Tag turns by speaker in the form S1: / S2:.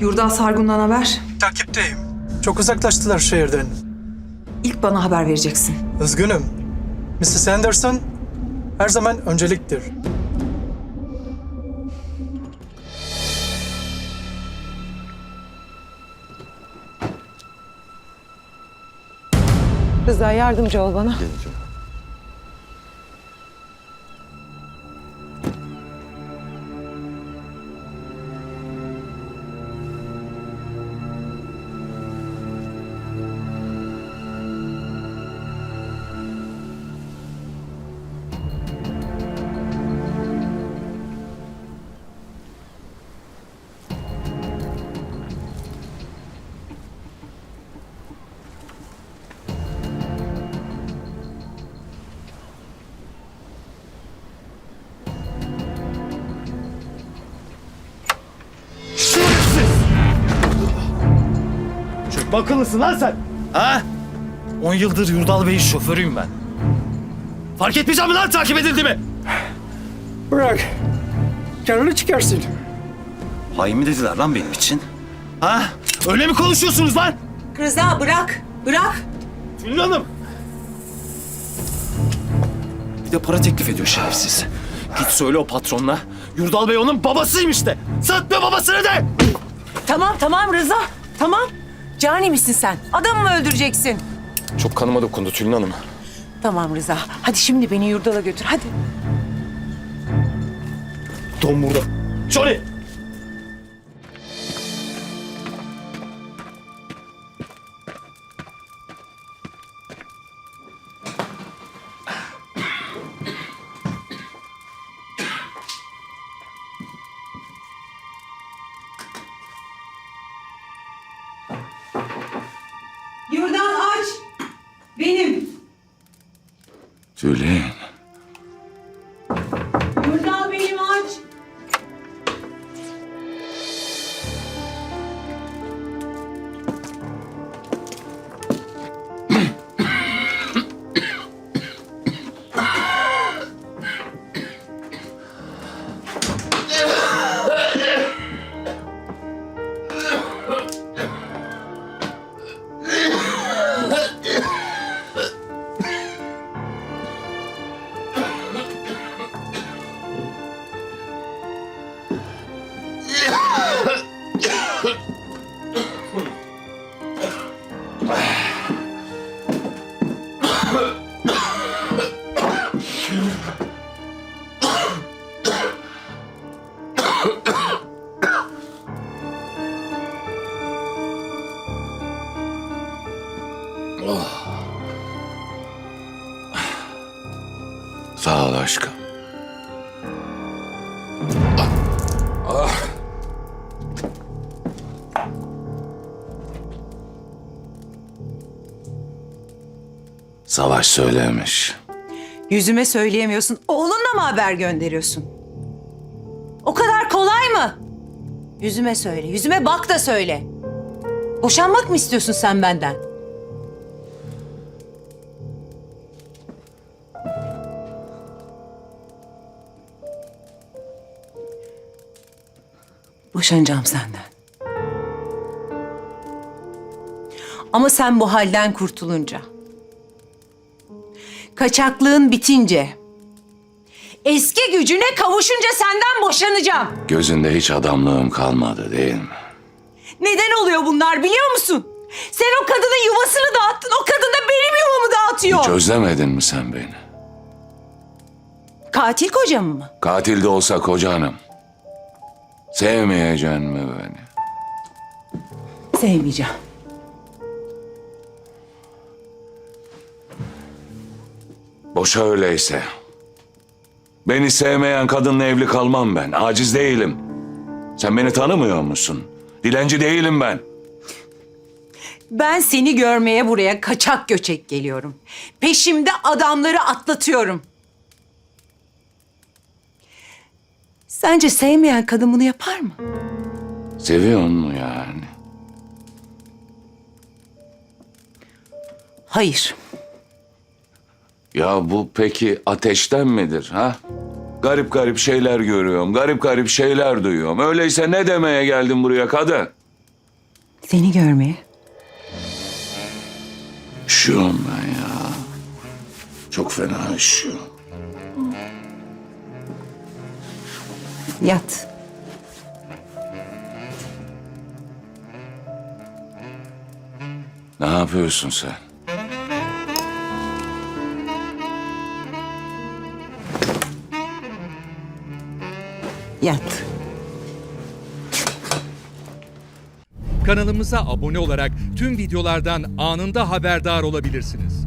S1: Yurdal Sargun'dan haber.
S2: Takipteyim. Çok uzaklaştılar şehirden.
S1: İlk bana haber vereceksin.
S2: Üzgünüm. Mrs. Anderson her zaman önceliktir.
S3: Rıza yardımcı ol bana.
S4: Çok akıllısın lan sen. Ha? 10 yıldır Yurdal Bey'in şoförüyüm ben. Fark etmeyeceğim mi lan takip edildi mi?
S2: Bırak. Canını çıkarsın.
S4: Hain mi dediler lan benim için? Ha? Öyle mi konuşuyorsunuz lan?
S3: Rıza bırak. Bırak.
S4: Tülin Hanım. Bir de para teklif ediyor şerefsiz. Git söyle o patronla. Yurdal Bey onun babasıymış de. Satma babasını de.
S3: Tamam tamam Rıza. Tamam. Cani misin sen? Adamı mı öldüreceksin?
S4: Çok kanıma dokundu Tülin Hanım.
S3: Tamam Rıza. Hadi şimdi beni yurdala götür. Hadi.
S4: Don burada. Johnny.
S5: Tülin. Sağ ol aşkım. Ah. Savaş söylemiş.
S3: Yüzüme söyleyemiyorsun. Oğlunla mı haber gönderiyorsun? O kadar kolay mı? Yüzüme söyle. Yüzüme bak da söyle. Boşanmak mı istiyorsun sen benden? Boşanacağım senden. Ama sen bu halden kurtulunca, kaçaklığın bitince, eski gücüne kavuşunca senden boşanacağım.
S5: Gözünde hiç adamlığım kalmadı değil mi?
S3: Neden oluyor bunlar biliyor musun? Sen o kadının yuvasını dağıttın, o kadın da benim yuvamı dağıtıyor.
S5: Hiç özlemedin mi sen beni?
S3: Katil kocam mı?
S5: Katil de olsa kocanım. Sevmeyeceksin mi beni?
S3: Sevmeyeceğim.
S5: Boşa öyleyse. Beni sevmeyen kadınla evli kalmam ben. Aciz değilim. Sen beni tanımıyor musun? Dilenci değilim ben.
S3: Ben seni görmeye buraya kaçak göçek geliyorum. Peşimde adamları atlatıyorum. Sence sevmeyen kadın bunu yapar mı?
S5: Seviyor mu yani?
S3: Hayır.
S5: Ya bu peki ateşten midir ha? Garip garip şeyler görüyorum, garip garip şeyler duyuyorum. Öyleyse ne demeye geldin buraya kadın?
S3: Seni görmeye.
S5: Üşüyorum ben ya. Çok fena üşüyorum.
S3: Yat.
S5: Ne yapıyorsun sen?
S3: Yat.
S6: Kanalımıza abone olarak tüm videolardan anında haberdar olabilirsiniz.